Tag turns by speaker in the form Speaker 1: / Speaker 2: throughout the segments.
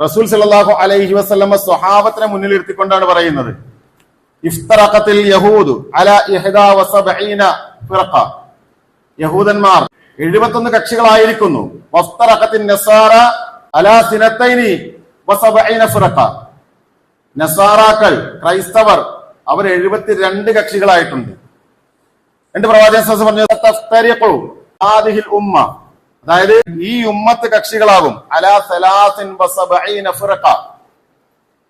Speaker 1: റസൂൽ സല്ലല്ലാഹു അലൈഹി വസല്ലമ സ്വഹാബത്തിനെ മുന്നിലിരുത്തിക്കൊണ്ടാണ് പറയുന്നത്. ഇഫ്തറഖത്തിൽ യഹൂദു അല ഫിറഖ. യഹൂദന്മാർ എഴുപത്തൊന്ന് കക്ഷികളായിരിക്കുന്നു. നസാറ ഫിറഖ. നസാറാക്കൾ ക്രൈസ്തവർ അവർ എഴുപത്തിരണ്ട് കക്ഷികളായിട്ടുണ്ട്. എന്റെ പ്രവാചകൻ പറഞ്ഞു ഉമ്മ. അതായത് ഈ ഉമ്മത്ത് കക്ഷികളാകും. അലാ സലാസിൻ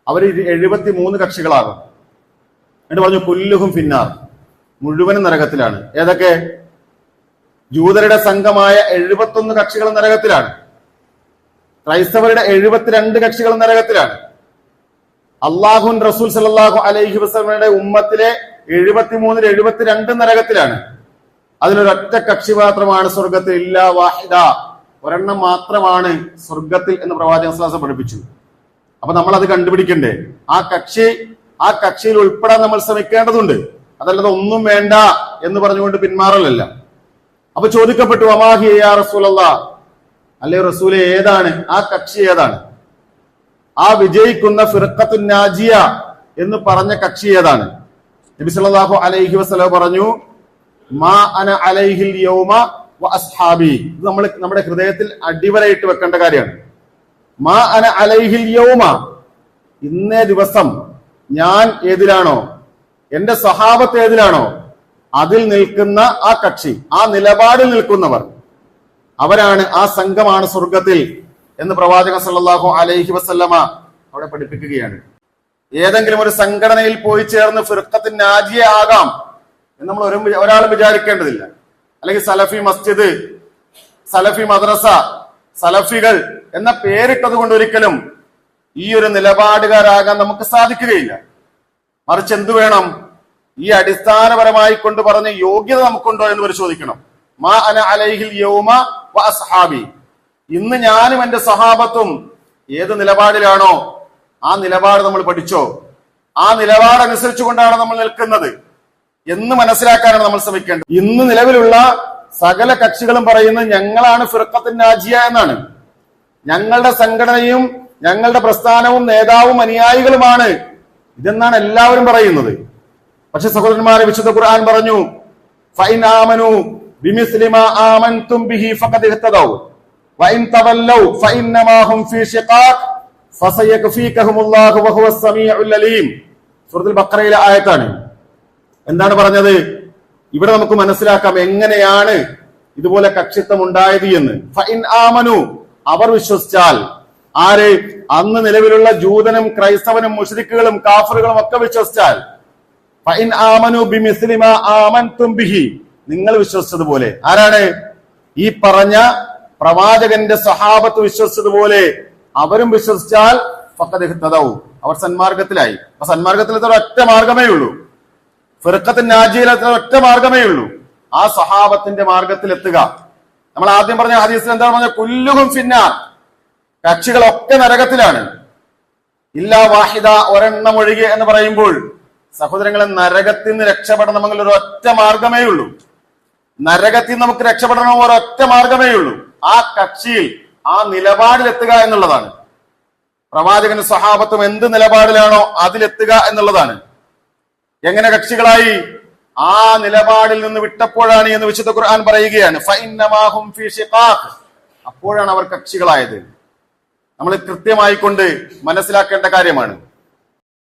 Speaker 1: അവർ എഴുപത്തി മൂന്ന് കക്ഷികളാകും. എന്നിട്ട് പറഞ്ഞു പുല്ലുഹും ഫിന്നാർ. മുഴുവനും നരകത്തിലാണ്. ഏതൊക്കെ? ജൂതരുടെ സംഘമായ എഴുപത്തൊന്ന് കക്ഷികൾ നരകത്തിലാണ്. ക്രൈസ്തവരുടെ എഴുപത്തിരണ്ട് കക്ഷികൾ നരകത്തിലാണ്. അള്ളാഹുൻ റസൂൽ സലാഹു അലൈഹി വസ്ലമയുടെ ഉമ്മത്തിലെ എഴുപത്തിമൂന്നിൽ എഴുപത്തിരണ്ട് നരകത്തിലാണ്. അതിലൊരൊറ്റ കക്ഷി മാത്രമാണ് സ്വർഗത്തിൽ ഇല്ല വാഹിദ. ഒരെണ്ണം മാത്രമാണ് സ്വർഗത്തിൽ എന്ന് പ്രവാചക വിശ്വാസം പഠിപ്പിച്ചു. അപ്പൊ നമ്മൾ അത് കണ്ടുപിടിക്കണ്ടേ? ആ കക്ഷി ആ കക്ഷിയിൽ ഉൾപ്പെടാൻ നമ്മൾ ശ്രമിക്കേണ്ടതുണ്ട്. അതല്ലാതെ ഒന്നും വേണ്ട എന്ന് പറഞ്ഞുകൊണ്ട് പിന്മാറലല്ല. അപ്പൊ ചോദിക്കപ്പെട്ടു അമാഹി യാ റസൂലല്ല? അല്ലേ റസൂലെ ഏതാണ്? ആ കക്ഷി ഏതാണ്? ആ വിജയിക്കുന്ന ഫിറക്കത്തു നാജിയ എന്ന് പറഞ്ഞ കക്ഷി ഏതാണ്? നബി അലൈഹി വസല്ലം പറഞ്ഞു മാ അന യൗമ വ അസ്ഹാബി. നമ്മൾ നമ്മുടെ ഹൃദയത്തിൽ അടിവരയിട്ട് വെക്കേണ്ട കാര്യമാണ്. മാ അന അലൈഹിൽ യൗമ. ഇന്നേ ദിവസം ഞാൻ ഏതിലാണോ? എന്റെ സഹാബത്ത് ഏതിലാണോ? അതിൽ നിൽക്കുന്ന ആ കക്ഷി ആ നിലപാടിൽ നിൽക്കുന്നവർ. അവരാണ് ആ സംഘമാണ് സ്വർഗത്തിൽ എന്ന് പ്രവാചക സല്ലാഹു അലൈഹി വസല്ലമ അവിടെ പഠിപ്പിക്കുകയാണ്. ഏതെങ്കിലും ഒരു സംഘടനയിൽ പോയി ചേർന്ന് ഫിർക്കത്തിന് ആകാം. എന്ന് നമ്മൾ ഒരു ഒരാളും വിചാരിക്കേണ്ടതില്ല. അല്ലെങ്കിൽ സലഫി മസ്ജിദ് സലഫി മദ്രസ സലഫികൾ എന്ന പേരിട്ടത് കൊണ്ട് ഒരിക്കലും ഈ ഒരു നിലപാടുകാരാകാൻ നമുക്ക് സാധിക്കുകയില്ല. മറിച്ച് എന്തു വേണം? ഈ അടിസ്ഥാനപരമായി കൊണ്ട് പറഞ്ഞ യോഗ്യത നമുക്കുണ്ടോ എന്ന് പരിശോധിക്കണം. മാ അന അലൈഹിൽ യൗമ വ അസ്ഹാബി. ഇന്ന് ഞാനും എന്റെ സഹാബത്തും ഏത് നിലപാടിലാണോ ആ നിലപാട് നമ്മൾ പഠിച്ചോ? ആ നിലപാടനുസരിച്ചു കൊണ്ടാണ് നമ്മൾ നിൽക്കുന്നത്. എന്ന് മനസ്സിലാക്കാനാണ് നമ്മൾ ശ്രമിക്കേണ്ടത്. ഇന്ന് നിലവിലുള്ള സകല കക്ഷികളും പറയുന്നത് ഞങ്ങളാണ് ഫിറക്കത്തിൻ നാജിയ എന്നാണ്. ഞങ്ങളുടെ സംഘടനയും ഞങ്ങളുടെ പ്രസ്ഥാനവും നേതാവും അനുയായികളുമാണ് ഇതെന്നാണ് എല്ലാവരും പറയുന്നത്. പക്ഷെ സഹോദരന്മാരെ വിശുദ്ധ ഖുർആൻ പറഞ്ഞു ബിഹി ഹും ഫീ ശിഖാഖ് സമീഉൽ അലീം. സൂറത്തുൽ ബഖറയിലെ ആയത്താണ്. എന്താണ് പറഞ്ഞത്? ഇവിടെ നമുക്ക് മനസ്സിലാക്കാം എങ്ങനെയാണ് ഇതുപോലെ കക്ഷിത്വം ഉണ്ടായത് എന്ന്. ഫൈൻ ആമനു അവർ വിശ്വസിച്ചാൽ. ആര്? അന്ന് നിലവിലുള്ള ജൂതനും ക്രൈസ്തവനും മുഷരിക്കുകളും കാഫറുകളും ഒക്കെ വിശ്വസിച്ചാൽ. ഫൈൻ ആമനു ബിമിസ്ലിമ ആമൻതും ബിഹി. നിങ്ങൾ വിശ്വസിച്ചതുപോലെ. ആരാണ്? ഈ പറഞ്ഞ പ്രവാചകന്റെ സഹാബത്ത് വിശ്വസിച്ചതുപോലെ. അവരും വിശ്വസിച്ചാൽ ഇഹ്തദൗ. അവർ സന്മാർഗത്തിലായി. അപ്പൊ ഒറ്റ മാർഗമേ ഉള്ളൂ. ഫിറക്കത്തിന് നാജിയിലത്തെ ഒറ്റ മാർഗമേ ഉള്ളൂ. ആ സഹാബത്തിന്റെ മാർഗത്തിൽ എത്തുക. നമ്മൾ ആദ്യം പറഞ്ഞ ഹദീസിൽ എന്താണ് പറഞ്ഞ കുല്ലുഹും ഫിന്നാർ. കക്ഷികളൊക്കെ നരകത്തിലാണ്. ഇല്ല വാഹിദ ഒരെണ്ണം ഒഴികെ എന്ന് പറയുമ്പോൾ സഹോദരങ്ങളെ നരകത്തിൽ നിന്ന് രക്ഷപ്പെടണമെങ്കിൽ ഒരു ഒറ്റ മാർഗമേ ഉള്ളൂ. നരകത്തിൽ നമുക്ക് രക്ഷപ്പെടണം ഒരൊറ്റ മാർഗമേ ഉള്ളൂ. ആ കക്ഷിയിൽ ആ നിലപാടിലെത്തുക എന്നുള്ളതാണ്. പ്രവാചകന് സഹാബത്തും എന്ത് നിലപാടിലാണോ അതിലെത്തുക എന്നുള്ളതാണ്. എങ്ങനെ കക്ഷികളായി? ആ നിലപാടിൽ നിന്ന് വിട്ടപ്പോഴാണ് എന്ന് വിശുദ്ധ ഖുർആൻ പറയുകയാണ്. അപ്പോഴാണ് അവർ കക്ഷികളായത്. നമ്മൾ കൃത്യമായി കൊണ്ട് മനസ്സിലാക്കേണ്ട കാര്യമാണ്.